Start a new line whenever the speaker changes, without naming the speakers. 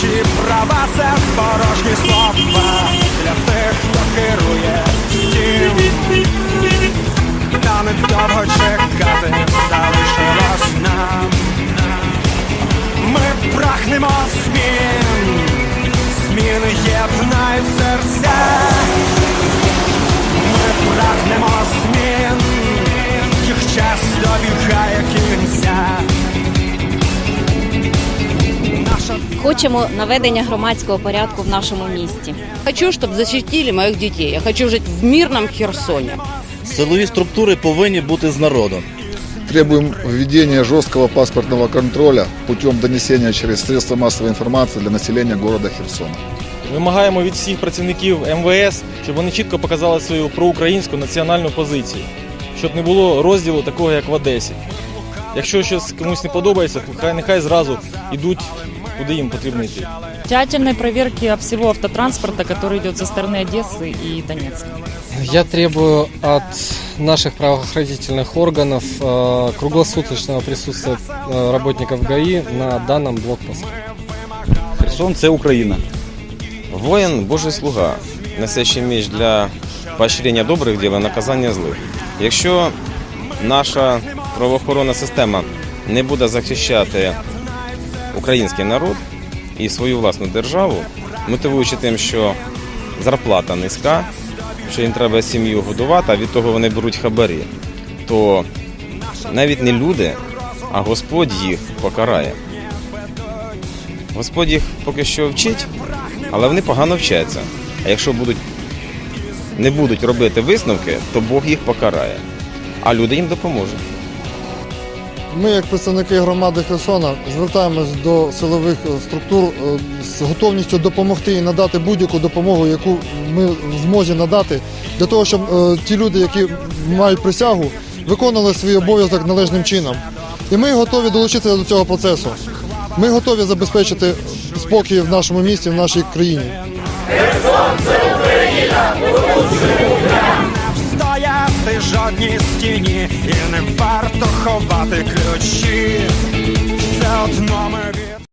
слова це порожні слова для тих, хто керує всім. Та недовго чекати залишилось нам. Ми прагнемо змін, зміни єднають серця.
Хочемо наведення громадського порядку в нашому місті.
Хочу, чтобы защитили моих детей. Я хочу жить в мирном Херсоне.
Силові структури повинні бути з народом.
Требуем введения жесткого паспортного контроля путем донесения через средства массовой информации для населения города Херсона.
Вимагаємо від всіх працівників МВС, щоб вони чітко показали свою проукраїнську національну позицію, щоб не було розділу такого, як в Одесі. Якщо щось комусь не подобається, то хай нехай зразу йдуть, куди їм потрібно йти.
тщательной проверки всего автотранспорта, который идет со стороны Одессы и Донецка.
Я требую от наших правоохранительных органов э, круглосуточного присутствия э, работников ГАИ на данном блокпосту.
Херсон це Україна. Воїн Божий слуга, несещий меч для поощрення добрих діл і наказання злих. Якщо наша правоохоронна система не буде захищати український народ і свою власну державу, мотивуючи тим, що зарплата низька, що їм треба сім'ю годувати, а від того вони беруть хабарі, то навіть не люди, а Господь їх покарає. Господь їх поки що вчить, але вони погано вчаться. А якщо будуть, не будуть робити висновки, то Бог їх покарає, а люди їм допоможуть.
Ми, як представники громади Херсона, звертаємось до силових структур е, з готовністю допомогти і надати будь-яку допомогу, яку ми змозі надати, для того, щоб е, ті люди, які мають присягу, виконали свій обов'язок належним чином. І ми готові долучитися до цього процесу. Ми готові забезпечити спокій в нашому місті, в нашій країні.
стояти жодній стіні, і не варто ховати ключі. Все одно ми